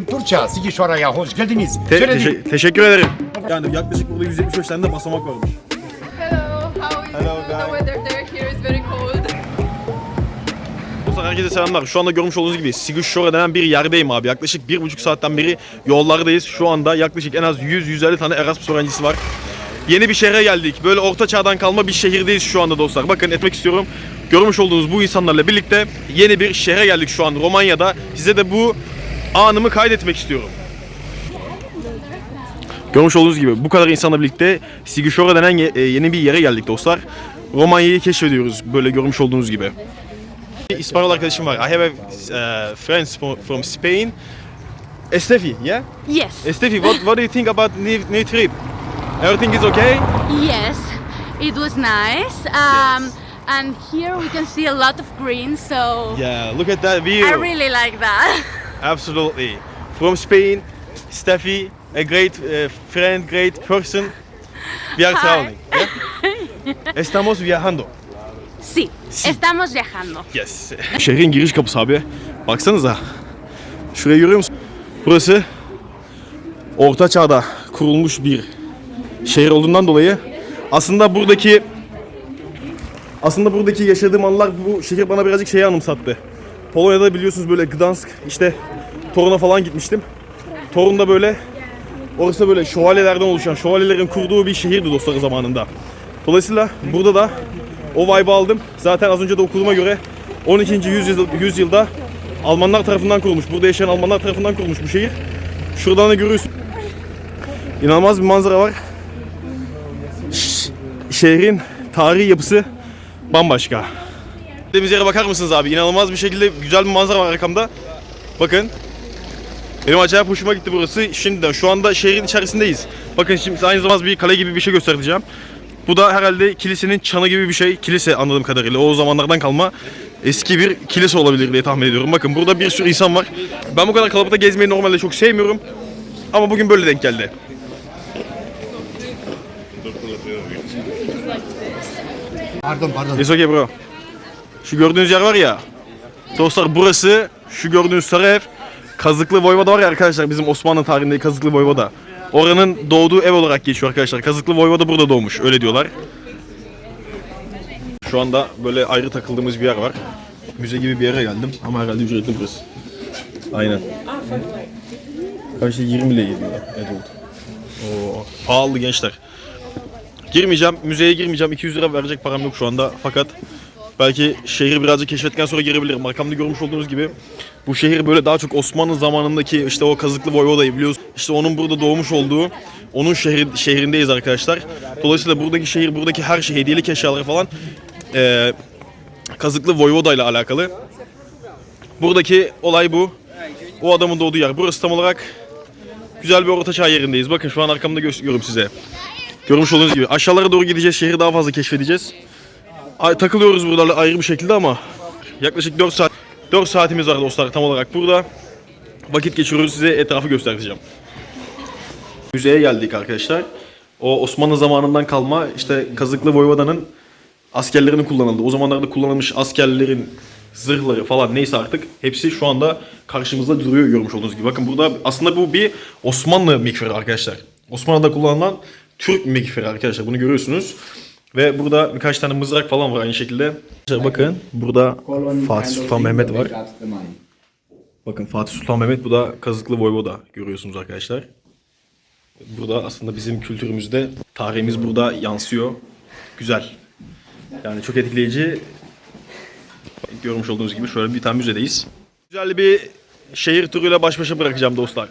Turça, Sigişora'ya hoş geldiniz. Te- Söyledik. teşe- teşekkür ederim. Yani yaklaşık burada 175 tane de basamak varmış. Hello, how are you? Hello, The guys. weather there here is very cold. Dostlar herkese selamlar. Şu anda görmüş olduğunuz gibi Siguşora denen bir yerdeyim abi. Yaklaşık bir buçuk saatten beri yollardayız. Şu anda yaklaşık en az 100-150 tane Erasmus öğrencisi var. Yeni bir şehre geldik. Böyle orta çağdan kalma bir şehirdeyiz şu anda dostlar. Bakın etmek istiyorum. Görmüş olduğunuz bu insanlarla birlikte yeni bir şehre geldik şu an Romanya'da. Size de bu anımı kaydetmek istiyorum. Görmüş olduğunuz gibi bu kadar insanla birlikte Siguşora denen e, yeni bir yere geldik dostlar. Romanya'yı keşfediyoruz böyle görmüş olduğunuz gibi. İspanyol arkadaşım var. I have a uh, friends from, Spain. Estefi, yeah? Yes. Estefi, what, what do you think about new, trip? Everything is okay? Yes. It was nice. Um, and here we can see a lot of green, so Yeah, look at that view. I really like that. Absolutely. From Spain, Steffi, a great uh, friend, great person. We are Hi. traveling. Yeah? Estamos viajando. sí, estamos viajando. Yes. Şehrin giriş kapısı abi. Baksanıza. Şurayı görüyor musun? Burası Orta Çağ'da kurulmuş bir şehir olduğundan dolayı aslında buradaki aslında buradaki yaşadığım anlar bu şehir bana birazcık şeyi anımsattı. Polonya'da biliyorsunuz böyle Gdansk işte Torun'a falan gitmiştim. Torun'da böyle orası böyle şövalyelerden oluşan, şövalyelerin kurduğu bir şehirdi dostları zamanında. Dolayısıyla burada da o vibe'ı aldım. Zaten az önce de okuduğuma göre 12. yüzyıl, yüzyılda Almanlar tarafından kurulmuş. Burada yaşayan Almanlar tarafından kurulmuş bu şehir. Şuradan da görüyorsun. İnanılmaz bir manzara var. Şehrin tarihi yapısı bambaşka. Gittiğimiz yere bakar mısınız abi? İnanılmaz bir şekilde güzel bir manzara var arkamda. Bakın. Benim acayip hoşuma gitti burası. Şimdiden şu anda şehrin içerisindeyiz. Bakın şimdi aynı zamanda bir kale gibi bir şey göstereceğim. Bu da herhalde kilisenin çanı gibi bir şey. Kilise anladığım kadarıyla. O zamanlardan kalma eski bir kilise olabilir diye tahmin ediyorum. Bakın burada bir sürü insan var. Ben bu kadar kalabalıkta gezmeyi normalde çok sevmiyorum. Ama bugün böyle denk geldi. Pardon pardon. It's okay bro. Şu gördüğünüz yer var ya. Dostlar burası şu gördüğünüz sarı Kazıklı Voyvoda var ya arkadaşlar bizim Osmanlı tarihindeki Kazıklı Voyvoda. Oranın doğduğu ev olarak geçiyor arkadaşlar. Kazıklı Voyvoda burada doğmuş öyle diyorlar. Şu anda böyle ayrı takıldığımız bir yer var. Müze gibi bir yere geldim ama herhalde ücretli burası. Aynen. Şey 20 lira geliyor. Oo, pahalı gençler. Girmeyeceğim, müzeye girmeyeceğim. 200 lira verecek param yok şu anda. Fakat belki şehri birazcık keşfettikten sonra girebilirim. Arkamda görmüş olduğunuz gibi bu şehir böyle daha çok Osmanlı zamanındaki işte o Kazıklı Voyvoda'yı biliyoruz. İşte onun burada doğmuş olduğu, onun şehri, şehrindeyiz arkadaşlar. Dolayısıyla buradaki şehir, buradaki her şey, hediyelik eşyaları falan eee Kazıklı Voyvoda ile alakalı. Buradaki olay bu. O adamın doğduğu yer. Burası tam olarak güzel bir ortaçağ yerindeyiz. Bakın şu an arkamda gösteriyorum size. Görmüş olduğunuz gibi aşağılara doğru gideceğiz. Şehri daha fazla keşfedeceğiz. Takılıyoruz buralarla ayrı bir şekilde ama yaklaşık 4 saat 4 saatimiz var dostlar tam olarak burada. Vakit geçiriyoruz size etrafı göstereceğim. Müzeye geldik arkadaşlar. O Osmanlı zamanından kalma işte Kazıklı Voyvoda'nın askerlerinin kullanıldığı, o zamanlarda kullanılmış askerlerin zırhları falan neyse artık hepsi şu anda karşımızda duruyor görmüş olduğunuz gibi. Bakın burada aslında bu bir Osmanlı mikferi arkadaşlar. Osmanlı'da kullanılan Türk mikferi arkadaşlar bunu görüyorsunuz. Ve burada birkaç tane mızrak falan var aynı şekilde. Bakın burada Fatih Sultan Mehmet var. Bakın Fatih Sultan Mehmet bu da Kazıklı Voyvoda görüyorsunuz arkadaşlar. Burada aslında bizim kültürümüzde tarihimiz burada yansıyor. Güzel. Yani çok etkileyici. Görmüş olduğunuz gibi şöyle bir tane müzedeyiz. Güzel bir şehir turuyla baş başa bırakacağım dostlar.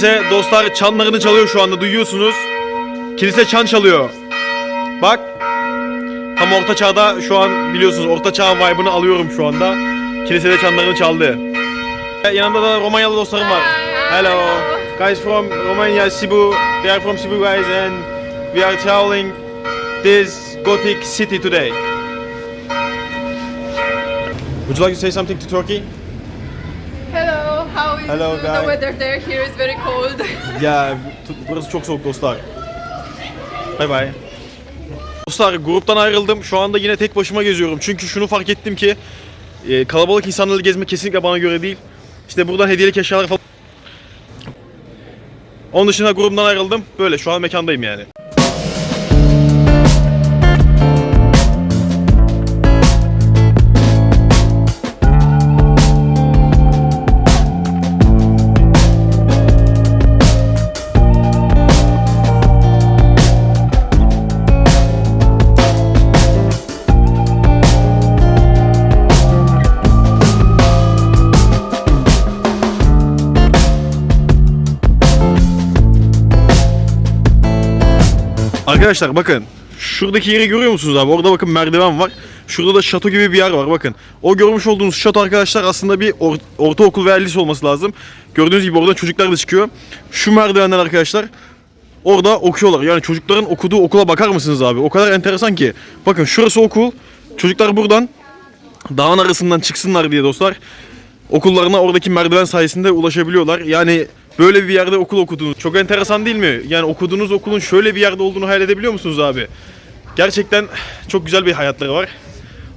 Kilise dostlar çanlarını çalıyor şu anda duyuyorsunuz. Kilise çan çalıyor. Bak. Tam orta çağda şu an biliyorsunuz orta çağ vibe'ını alıyorum şu anda. Kilisede çanlarını çaldı. E, Yanımda da Romanyalı dostlarım var. Hello. Guys from Romania, Cebu. They are from Cebu guys and we are traveling this Gothic city today. Would you like to say something to Turkey? Hello, Hello, the weather there? Here is very cold. Tu- burası çok soğuk dostlar. Bay bay. Dostlar gruptan ayrıldım. Şu anda yine tek başıma geziyorum. Çünkü şunu fark ettim ki e, kalabalık insanlarla gezmek kesinlikle bana göre değil. İşte buradan hediyelik eşyalar falan. Onun dışında grubumdan ayrıldım. Böyle şu an mekandayım yani. Arkadaşlar bakın. Şuradaki yeri görüyor musunuz abi? Orada bakın merdiven var. Şurada da şato gibi bir yer var bakın. O görmüş olduğunuz şato arkadaşlar aslında bir or- ortaokul veya lise olması lazım. Gördüğünüz gibi oradan çocuklar da çıkıyor. Şu merdivenden arkadaşlar orada okuyorlar. Yani çocukların okuduğu okula bakar mısınız abi? O kadar enteresan ki. Bakın şurası okul. Çocuklar buradan dağın arasından çıksınlar diye dostlar okullarına oradaki merdiven sayesinde ulaşabiliyorlar. Yani böyle bir yerde okul okudunuz. Çok enteresan değil mi? Yani okuduğunuz okulun şöyle bir yerde olduğunu hayal edebiliyor musunuz abi? Gerçekten çok güzel bir hayatları var.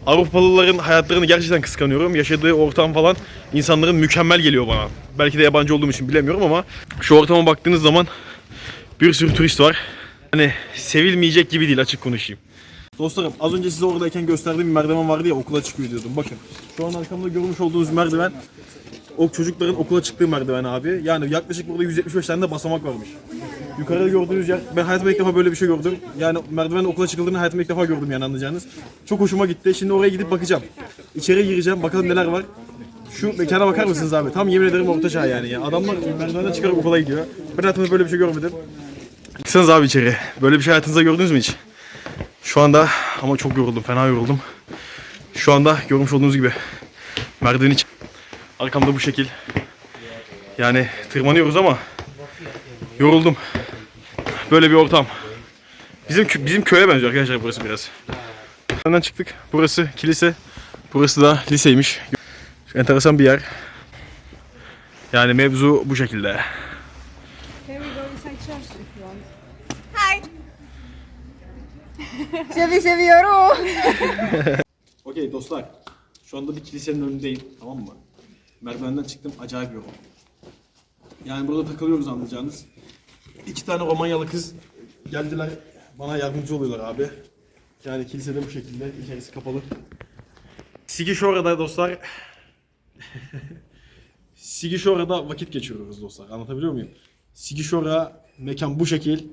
Avrupalıların hayatlarını gerçekten kıskanıyorum. Yaşadığı ortam falan insanların mükemmel geliyor bana. Belki de yabancı olduğum için bilemiyorum ama şu ortama baktığınız zaman bir sürü turist var. Hani sevilmeyecek gibi değil açık konuşayım. Dostlarım az önce size oradayken gösterdiğim bir merdiven vardı ya okula çıkıyor diyordum. Bakın şu an arkamda görmüş olduğunuz merdiven o çocukların okula çıktığı merdiven abi. Yani yaklaşık burada 175 tane de basamak varmış. Yukarıda gördüğünüz yer, ben hayatımda ilk defa böyle bir şey gördüm. Yani merdivenle okula çıkıldığını hayatımda ilk defa gördüm yani anlayacağınız. Çok hoşuma gitti. Şimdi oraya gidip bakacağım. İçeri gireceğim, bakalım neler var. Şu mekana bakar mısınız abi? Tam yemin ederim orta çağ yani. ya. Adamlar merdivenden çıkarak okula gidiyor. Ben hayatımda böyle bir şey görmedim. Baksanız abi içeri. Böyle bir şey hayatınızda gördünüz mü hiç? Şu anda ama çok yoruldum, fena yoruldum. Şu anda görmüş olduğunuz gibi merdiven için. Arkamda bu şekil. Yani tırmanıyoruz ama yoruldum. Böyle bir ortam. Bizim bizim köye benziyor arkadaşlar burası biraz. Nereden çıktık? Burası kilise. Burası da liseymiş. Enteresan bir yer. Yani mevzu bu şekilde. Sevi seviyorum. Okey dostlar. Şu anda bir kilisenin önündeyim. Tamam mı? Merdivenden çıktım. Acayip yoruldum. Yani burada takılıyoruz anlayacağınız. İki tane Romanyalı kız geldiler. Bana yardımcı oluyorlar abi. Yani kilisede bu şekilde. içerisi kapalı. Sigişora'da dostlar. Sigişora'da vakit geçiriyoruz dostlar. Anlatabiliyor muyum? Sigişora mekan bu şekil.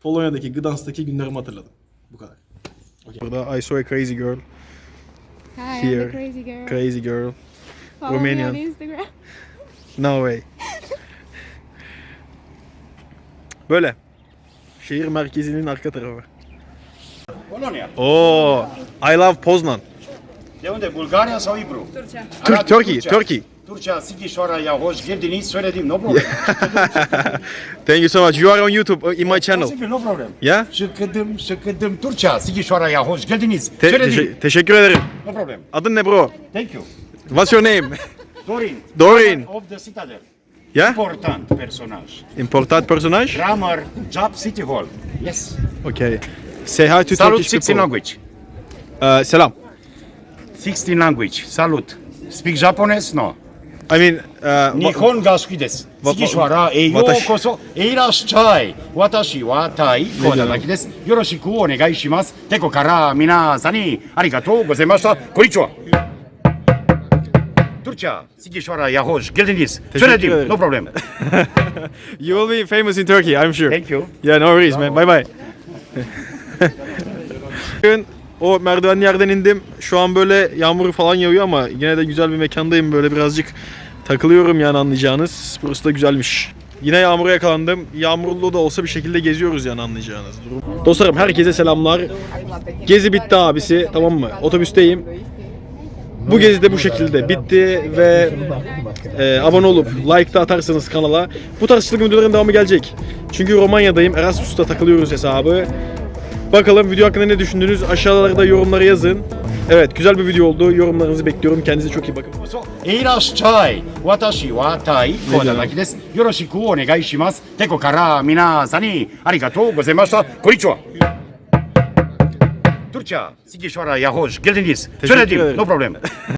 Polonya'daki Gdansk'taki günlerimi hatırladım. Bu kadar. Okay. Burada I saw a crazy girl. Hi, Here. I'm the crazy girl. Crazy girl. Follow Romanian. me on Instagram. No way. Böyle. Şehir merkezinin arka tarafı. Polonia. Oo, I love Poznan. De unde? Bulgaria sau Ibru? Türk, Turkey, Turkey. Turcia, Sighișoara, hoş geldiniz. Söyledim, no problem. Thank you so much. You are on YouTube uh, in my channel. Posibil, no problem. Yeah? Şıkıdım, şıkıdım. Turcia, Sighișoara, hoş geldiniz. Te- Söyledim, teşe- teşekkür ederim. no problem. Adın ne bro? Thank you. What's your name? Dorin. Dorin. Of the Citadel. Yeah? Important personaj. Important personaj? Grammar, job, city hall. Yes. Okay. Say hi to Salut, Turkish 16 people. language. Uh, selam. 16 language. Salut. Speak Japanese? No. I mean, uh, wa- Nihon ga suki desu. wa- 次はえようこそ、えいらっしゃい。私はタイ、コーダだけです。よろしくお願いします。てこから皆さんにありがとうございました。こんにちは。Turcia, Sighișoara, Iahoș, geldiniz. Söyledim, no problem. you will be famous in Turkey, I'm sure. Thank you. Yeah, no worries man. Bye bye. Bugün o merdivenli yerden indim. Şu an böyle yağmur falan yağıyor ama yine de güzel bir mekandayım. Böyle birazcık takılıyorum yani anlayacağınız. Burası da güzelmiş. Yine yağmura yakalandım. Yağmurlu da olsa bir şekilde geziyoruz yani anlayacağınız durum. Dostlarım herkese selamlar. Gezi bitti abisi tamam mı? Otobüsteyim. Bu gezi de bu şekilde bitti ve e, abone olup like da atarsanız kanala bu tarz çılgın videoların devamı gelecek. Çünkü Romanya'dayım. Erasmus'ta takılıyoruz hesabı. Bakalım video hakkında ne düşündünüz? Aşağılarda yorumlara yazın. Evet güzel bir video oldu. Yorumlarınızı bekliyorum. Kendinize çok iyi bakın. いらっしゃい。私は太鼓叩きです。よろしくお願いします。テコから皆さんにありがとうございました。こんにちは。 Türkçe, Sikişvara, Yahoş, geldiniz. Teşekkür Söyledim, ederim. no problem.